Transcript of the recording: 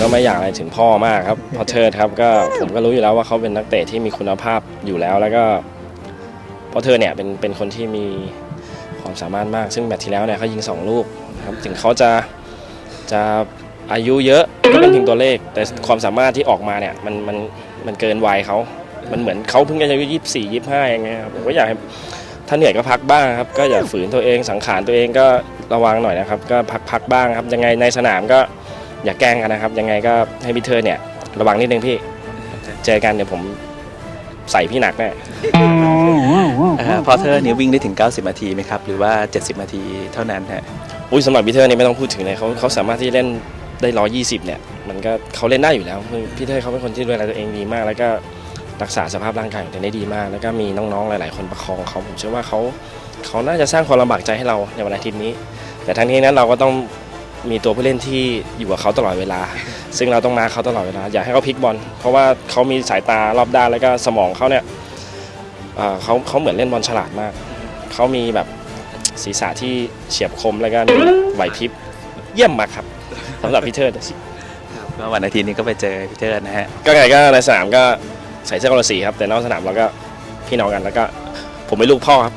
ก็ไม่อยากอะไรถึงพ่อมากครับพอเทิดครับก็ผมก็รู้อยู่แล้วว่าเขาเป็นนักเตะที่มีคุณภาพอยู่แล้วแล้วก็พอเทิดเนี่ยเป็นเป็นคนที่มีความสามารถมาก ซึ่งแมตช์ที่แล้วเนี่ยเขายิงสองลูกนะครับถึงเขาจะจะอายุเยอะก็เป็นเพียงตัวเลข แต่ความสามารถที่ออกมาเนี่ยมันมันมันเกินวัยเขามันเหมือนเขาเพิ่งจะอายุยี่สี่ยี่ห้าอย่างเงี้ยครับผมก็อยากให้ถ้าเหนื่อยก็พักบ้างครับ ก็อย่าฝืนตัวเองสังขารตัวเองก็ระวังหน่อยนะครับ ก็พักพักบ้างครับ ยังไงในสนามก็ อย่าแกล้งกันนะครับ ยังไงก็ให้พี่เธอเนี่ย ระวังนิดนึงพี่ เจอกันเดี๋ยวผมใส่พี่หนักแน่พอเทอร์นี้วิ่งได้ถึง 90นาทีไหมครับ หรือว่า 70นาทีเท่านั้นฮะ อุ้ยสำหรับพี่เธอเนี่ยไม่ต้องพูดถึงเลยเขาเขาสามารถที่เล่นได้ร้อยี่สิบเนี่ย มันก็เขาเล่นได้อยู่แล้วคือพี่เธอเขาเป็นคนที่ดูแลตัวเองดีมาก แล้วก็รักษาสภาพร่างกายของตัวเองได้ดีมาก แล้วก็มีน้องๆหลาย ๆ คนประคองเขาผมเชื่อว่าเขาเขาน่าจะสร้างความลำบากใจให้เราในวันอาทิตย์นี้ แต่ทั้งนี้นั้นเราก็ต้อง มีตัวผู้เล่นที่อยู่กับเขาตลอดเวลา ซึ่งเราต้องมาเขาตลอดเวลาอยากให้เขาพลิกบอลเพราะว่าเขามีสายตารอบด้านแล้วก็สมองเขาเนี่ยเอ่อเขาเขาเหมือนเล่นบอลฉลาดมาก เขามีแบบศีรษะที่เฉียบคมแล้วก็มีไหวพริบเยี่ยมมากครับสำหรับพี่เทิดก็วันอาทิตย์นี้ก็ไปเจอพีเตอร์นะฮะก็ไงก็ในสนามก็ใส่เสื้อคนละสีครับแต่นอกสนามเราก็พี่น้องกันแล้วก็ผมเป็นลูกพ่อครับ